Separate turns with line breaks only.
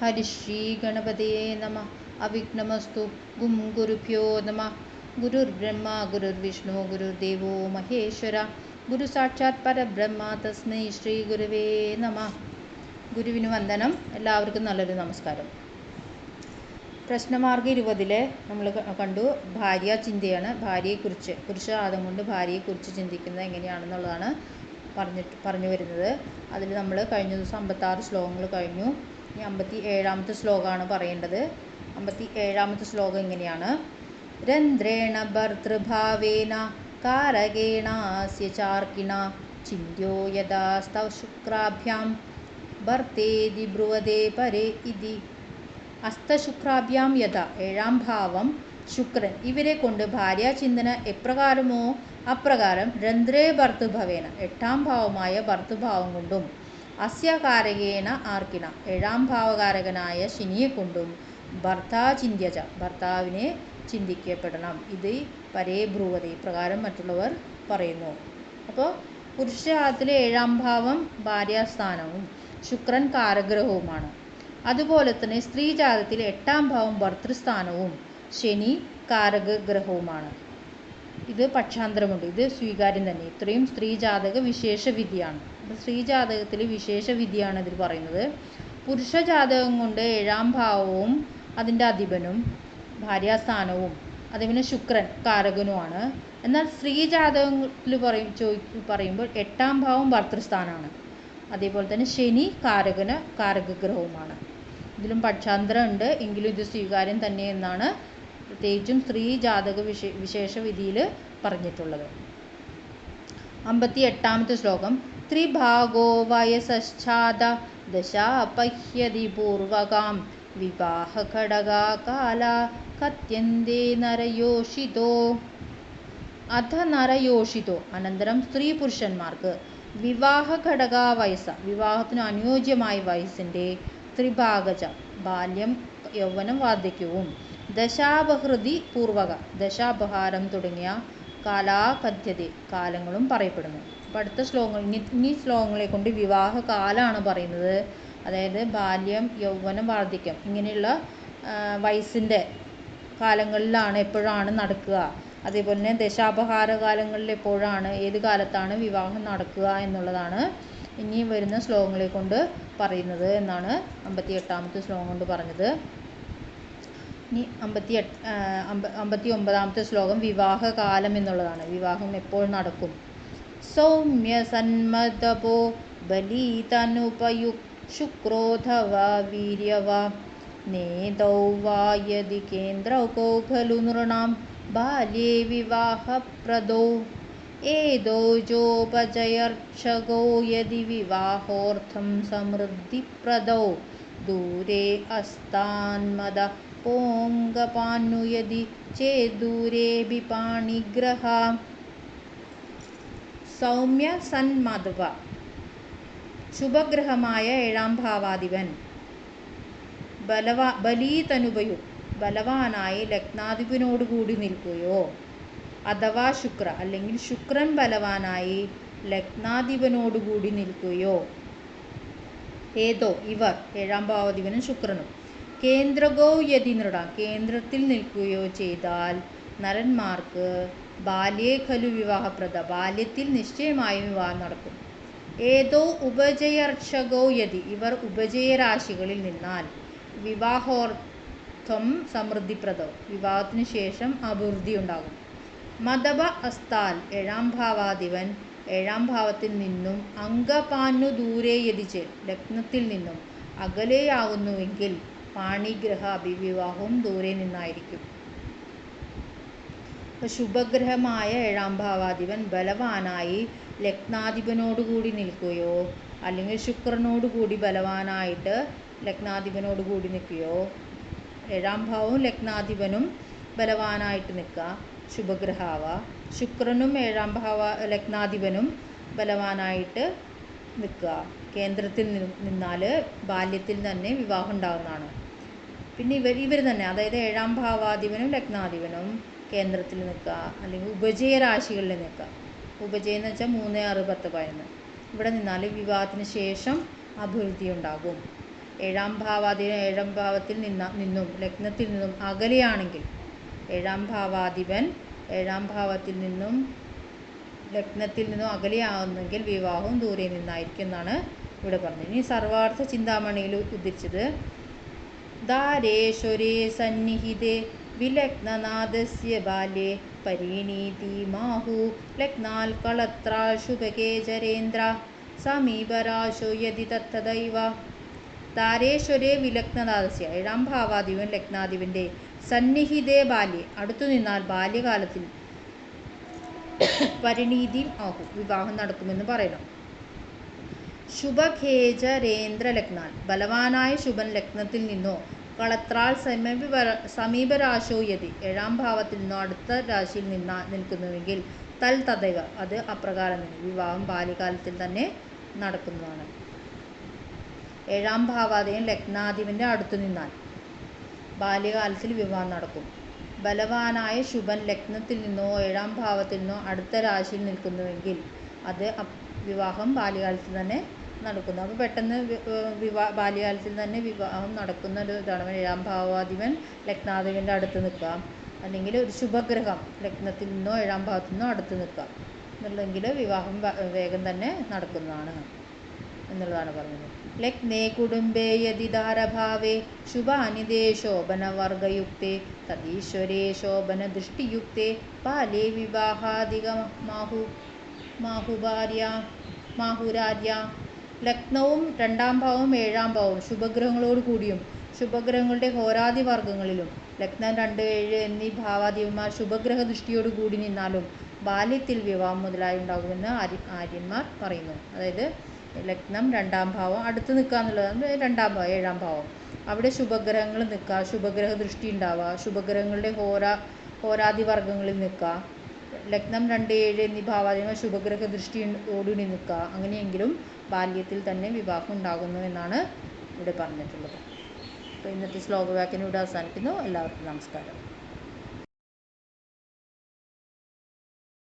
ഹരിശ്രീ ഗണപതയേ നമ അവിഘ്നമസ്തു ഗും ഗുരുഭ്യോ നമ ഗുരുർബ്രഹ്മ ഗുരുർവിഷ്ണു ഗുരുദേവോ മഹേശ്വര ഗുരു സാക്ഷാത് പരബ്രഹ്മ തസ്മൈ ശ്രീ ഗുരുവേ നമ ഗുരുവിന് വന്ദനം. എല്ലാവർക്കും നല്ലൊരു നമസ്കാരം. പ്രശ്നമാർഗ ഇരുപതിലെ നമ്മൾ കണ്ടു. ഭാര്യ ചിന്തയാണ്. ഭാര്യയെക്കുറിച്ച് പുരുഷാദം കൊണ്ട് ഭാര്യയെക്കുറിച്ച് ചിന്തിക്കുന്നത് എങ്ങനെയാണെന്നുള്ളതാണ് പറഞ്ഞിട്ട് പറഞ്ഞു വരുന്നത്. അതിൽ നമ്മൾ കഴിഞ്ഞ ദിവസം അമ്പത്താറ് ശ്ലോകങ്ങൾ കഴിഞ്ഞു. ഇനി അമ്പത്തി ഏഴാമത്തെ ശ്ലോകമാണ് പറയേണ്ടത്. അമ്പത്തി ഏഴാമത്തെ ശ്ലോകം ഇങ്ങനെയാണ്. രന്ധ്രേണ ഭർതൃഭാവേന കാരകേണാസ്യ ചാർക്കിണ യഥാ സ്തവ ശുക്രാഭ്യാം ഭർത്തേതി ബ്രുവതേ പരേ ഇതി. അസ്തശുക്രാഭ്യാം യഥ ഏഴാം ഭാവം ശുക്രൻ. ഇവരെ കൊണ്ട് ഭാര്യാചിന്തന എപ്രകാരമോ അപ്രകാരം രന്ധ്രേ ഭർത്തുഭവേന എട്ടാം ഭാവമായ ഭർത്തുഭാവം കൊണ്ടും അസ്യ കാരകേണ ആർക്കിണ. ഏഴാം ഭാവകാരകനായ ശനിയെ കൊണ്ടും ഭർത്താചിന്യജ ഭർത്താവിനെ ചിന്തിക്കപ്പെടണം. ഇത് പരേ ബ്രുവത. ഇപ്രകാരം മറ്റുള്ളവർ പറയുന്നു. അപ്പോൾ പുരുഷത്തിലെ ഏഴാം ഭാവം ഭാര്യാസ്ഥാനവും ശുക്രൻ കാരഗ്രഹവുമാണ്. അതുപോലെ തന്നെ സ്ത്രീജാതത്തിലെ എട്ടാം ഭാവം ഭർത്തൃസ്ഥാനവും ശനി കാരകഗ്രഹവുമാണ്. ഇത് പക്ഷാന്തരമുണ്ട്. ഇത് സ്വീകാര്യം തന്നെ. ഇത്രയും സ്ത്രീജാതക വിശേഷ വിധിയാണ് അപ്പോൾ സ്ത്രീജാതകത്തിൽ വിശേഷ വിധിയാണ് ഇതിൽ പറയുന്നത്. പുരുഷ ജാതകം കൊണ്ട് ഏഴാം ഭാവവും അതിന്റെ അധിപനും ഭാര്യാസ്ഥാനവും അതേപോലെ ശുക്രൻ കാരകനുമാണ്. എന്നാൽ സ്ത്രീ ജാതകത്തിൽ പറയും ചോദി പറയുമ്പോൾ എട്ടാം ഭാവം ഭർത്തൃസ്ഥാനമാണ് അതേപോലെ തന്നെ ശനി കാരകന് കാരകഗ്രഹവുമാണ്. ഇതിലും പക്ഷാന്തരം ഉണ്ട്. എങ്കിലും ഇത് സ്വീകാര്യം തന്നെ എന്നാണ് പ്രത്യേകിച്ചും സ്ത്രീ ജാതക വിശേ വിശേഷ വിധിയിൽ പറഞ്ഞിട്ടുള്ളത്. അമ്പത്തി എട്ടാമത്തെ ശ്ലോകം. ത്രിഭാഗോ വയസശ്ചാദ ദശാപഹ്യതി പൂർവകാം. വിവാഹ ഘടകാകാല കത്യന്തേ നരയോഷിതോ. അധ നരയോഷിതോ. അനന്തരം സ്ത്രീ പുരുഷന്മാർക്ക് വിവാഹ ഘടക വയസ്സ വിവാഹത്തിന് അനുയോജ്യമായ വയസ്സിന്റെ ത്രിഭാഗജ ബാല്യം യൗവനം വാർദ്ധക്യവും. ദശാപഹൃതി പൂർവക ദശാപഹാരം തുടങ്ങിയ കാലാകഥ്യത കാലങ്ങളും പറയപ്പെടുന്നു. അപ്പോൾ അടുത്ത ശ്ലോകങ്ങൾ ഇനി ഇനി ശ്ലോകങ്ങളെ കൊണ്ട് വിവാഹ കാലമാണ് പറയുന്നത്. അതായത് ബാല്യം യൗവനം വാർദ്ധക്യം ഇങ്ങനെയുള്ള വയസ്സിന്റെ കാലങ്ങളിലാണ് എപ്പോഴാണ് നടക്കുക. അതേപോലെ തന്നെ ദശാപഹാര കാലങ്ങളിൽ എപ്പോഴാണ് ഏത് കാലത്താണ് വിവാഹം നടക്കുക എന്നുള്ളതാണ് ഇനി വരുന്ന ശ്ലോകങ്ങളെ കൊണ്ട് പറയുന്നത് എന്നാണ് അമ്പത്തി എട്ടാമത്തെ ശ്ലോകം കൊണ്ട് പറഞ്ഞത്. ഇനി അമ്പത്തി അമ്പത്തി ഒമ്പതാമത്തെ ശ്ലോകം വിവാഹകാലം എന്നുള്ളതാണ്. വിവാഹം എപ്പോൾ നടക്കും? സൗമ്യ സന്മതപോ ബലീതനുപയു ശുക്രോധവാ വീര്യവാ. നേതൗ വാ യതി കേന്ദ്രൗകോ നൃണാം ബാല്യേ വിവാഹപ്രദോ. ഏതോജോപജയർക്ഷകോ യതി വിവാഹോർത്ഥം സമൃദ്ധിപ്രദോ. ദൂരെ അസ്താന്മദ पोङ्गपान्नुयदि चेद्दूरेऽपि പാണിഗ്രഹ. സൗമ്യ സന്മധവ ശുഭഗ്രഹമായ ഏഴാം ഭാവാധിപൻ. ബലവ ബലീതനുപയു ബലവാനായി ലഗ്നാധിപനോടുകൂടി നിൽക്കുകയോ? അഥവാ ശുക്ര അല്ലെങ്കിൽ ശുക്രൻ ബലവാനായി ലഗ്നാധിപനോടുകൂടി നിൽക്കുകയോ? ഏതോ ഇവർ ഏഴാം ഭാവാധിപനും ശുക്രനും. കേന്ദ്രഗോ യതി നൃട കേന്ദ്രത്തിൽ നിൽക്കുകയോ ചെയ്താൽ നരന്മാർക്ക് ബാല്യേ ഖലു വിവാഹപ്രദ. ബാല്യത്തിൽ നിശ്ചയമായും വിവാഹം നടക്കും. ഏതോ ഉപജയർഷകോ യതി ഇവർ ഉപജയരാശികളിൽ നിന്നാൽ വിവാഹോർത്ഥം സമൃദ്ധിപ്രദവും വിവാഹത്തിന് ശേഷം അഭിവൃദ്ധി ഉണ്ടാകും മതവ അസ്താൽ ഏഴാം ഭാവാധിപൻ ഏഴാം ഭാവത്തിൽ നിന്നും അംഗപാന്നു ദൂരെ യതിച്ച് ലഗ്നത്തിൽ നിന്നും അകലെയാവുന്നുവെങ്കിൽ പാണിഗ്രഹ അഭിവിവാഹവും ദൂരെ നിന്നായിരിക്കും. ശുഭഗ്രഹമായ ഏഴാം ഭാവാധിപൻ ബലവാനായി ലഗ്നാധിപനോടുകൂടി നിൽക്കുകയോ അല്ലെങ്കിൽ ശുക്രനോടുകൂടി ബലവാനായിട്ട് ലഗ്നാധിപനോടുകൂടി നിൽക്കുകയോ ഏഴാം ഭാവവും ലഗ്നാധിപനും ബലവാനായിട്ട് നിൽക്കുക. ശുഭഗ്രഹാവ. ശുക്രനും ഏഴാം ഭാവ ലഗ്നാധിപനും ബലവാനായിട്ട് നിൽക്കുക. കേന്ദ്രത്തിൽ നിന്നാൽ ബാല്യത്തിൽ തന്നെ വിവാഹം ഉണ്ടാകുന്നതാണ് പിന്നെ ഇവർ ഇവർ തന്നെ അതായത് ഏഴാം ഭാവാധിപനും ലഗ്നാധിപനും കേന്ദ്രത്തിൽ നിൽക്കുക. അല്ലെങ്കിൽ ഉപജയ രാശികളിൽ നിൽക്കുക. ഉപജയം എന്ന് വെച്ചാൽ മൂന്ന് ആറ് പത്ത് പതിനൊന്ന്. ഇവിടെ നിന്നാൽ വിവാഹത്തിന് ശേഷം അഭിവൃദ്ധി ഉണ്ടാകും. ഏഴാം ഭാവാധിപൻ ഏഴാം ഭാവത്തിൽ നിന്ന നിന്നും ലഗ്നത്തിൽ നിന്നും അകലെയാണെങ്കിൽ ഏഴാം ഭാവാധിപൻ ഏഴാം ഭാവത്തിൽ നിന്നും ലഗ്നത്തിൽ നിന്നും അകലെയാവുന്നെങ്കിൽ വിവാഹവും ദൂരെ നിന്നായിരിക്കും എന്നാണ് ഇവിടെ പറഞ്ഞത്. ഇനി സർവാർത്ഥ ചിന്താമണിയിൽ ഉദ്ധരിച്ചത് ദാരേശ്വരേ സന്നിഹിതേ വിലഗ്നനാഥസ്യ ബാല്യേ പരിണീതി മാഹു ലഗ്നാൽ കളത്രാശുഭകേ ജരേന്ദ്ര സമീപരാശോ യതി തത്തദൈവ താരേശ്വരേ വിലഗ്നനാഥസ്യ ഏഴാം ഭാവാധിപൻ ലഗ്നാധിപന്റെ സന്നിഹിതേ ബാല്യെ. അടുത്തു നിന്നാൽ ബാല്യകാലത്തിൽ പരിണീതിയും ആകും. വിവാഹം നടക്കുമെന്ന് പറയണം. ശുഭഖേജരേന്ദ്ര ലഗ്നാൽ ബലവാനായ ശുഭൻ ലഗ്നത്തിൽ നിന്നോ കളത്രാൾ സമീപ സമീപരാശോയതി. ഏഴാം ഭാവത്തിൽ നിന്നോ അടുത്ത രാശിയിൽ നിന്ന നിൽക്കുന്നുവെങ്കിൽ തൽ തദൈവ അത് അപ്രകാരം വിവാഹം ബാല്യകാലത്തിൽ തന്നെ നടക്കുന്നതാണ്. ഏഴാം ഭാവാധിപൻ ലഗ്നാധിപന്റെ അടുത്തു നിന്നാൽ. ബാല്യകാലത്തിൽ വിവാഹം നടക്കും. ബലവാനായ ശുഭൻ ലഗ്നത്തിൽ നിന്നോ ഏഴാം ഭാവത്തിൽ നിന്നോ അടുത്ത രാശിയിൽ നിൽക്കുന്നുവെങ്കിൽ അത് വിവാഹം ബാല്യകാലത്തിൽ തന്നെ നടക്കുന്നു. അപ്പോൾ പെട്ടെന്ന് വിവാ ബാല്യകാലത്തിൽ തന്നെ വിവാഹം നടക്കുന്ന ഒരു ഇതാണ്. ഏഴാം ഭാവാധിപൻ ലഗ്നാധിപന്റെ അടുത്ത് നിൽക്കുക. അല്ലെങ്കിൽ ഒരു ശുഭഗ്രഹം ലഗ്നത്തിൽ നിന്നോ ഏഴാം ഭാവത്തിൽ നിന്നോ അടുത്ത് നിൽക്കുക. എന്നുള്ളെങ്കിൽ വിവാഹം വേഗം തന്നെ നടക്കുന്നതാണ്. എന്നുള്ളതാണ് പറഞ്ഞത്. ലഗ്നേ കുടുംബേ യതിദാരഭാവേ ശുഭാനിതേ ശോഭനവർഗയുക്തേ തദീശ്വരേ ശോഭനദൃഷ്ടിയുക്തേ ബാലേ വിവാഹാധിക മാഹു മാഹുഭാര്യ മാഹുരാര്യ. ലഗ്നവും രണ്ടാം ഭാവവും ഏഴാം ഭാവവും ശുഭഗ്രഹങ്ങളോട് കൂടിയും ശുഭഗ്രഹങ്ങളുടെ ഹോരാദി വർഗങ്ങളിലും ലഗ്നം രണ്ട് ഏഴ് എന്നീ ഭാവാധിപന്മാർ ശുഭഗ്രഹ ദൃഷ്ടിയോട് കൂടി നിന്നാലും ബാല്യത്തിൽ വിവാഹം മുതലായി ഉണ്ടാകുമെന്ന് ആര്യ ആര്യന്മാർ പറയുന്നു. അതായത് ലഗ്നം രണ്ടാം ഭാവം അടുത്ത് നിൽക്കുക എന്നുള്ളതാണ് രണ്ടാം ഭാവം ഏഴാം ഭാവം. അവിടെ ശുഭഗ്രഹങ്ങൾ നിൽക്കുക ശുഭഗ്രഹ ദൃഷ്ടി ഉണ്ടാവുക ശുഭഗ്രഹങ്ങളുടെ ഹോര ഹോരാദി വർഗങ്ങളിൽ നിൽക്കുക. ലഗ്നം രണ്ട് ഏഴ് എന്നീ ഭാവാധിപ ശുഭഗ്രഹ ദൃഷ്ടി ഓടുകൂടി നിൽക്കുക. അങ്ങനെയെങ്കിലും ബാല്യത്തിൽ തന്നെ വിവാഹം ഉണ്ടാകുന്നു എന്നാണ് ഇവിടെ പറഞ്ഞിട്ടുള്ളത്. അപ്പോൾ ഇന്നത്തെ ശ്ലോകവാക്യം ഇവിടെ അവസാനിക്കുന്നു. എല്ലാവർക്കും നമസ്കാരം.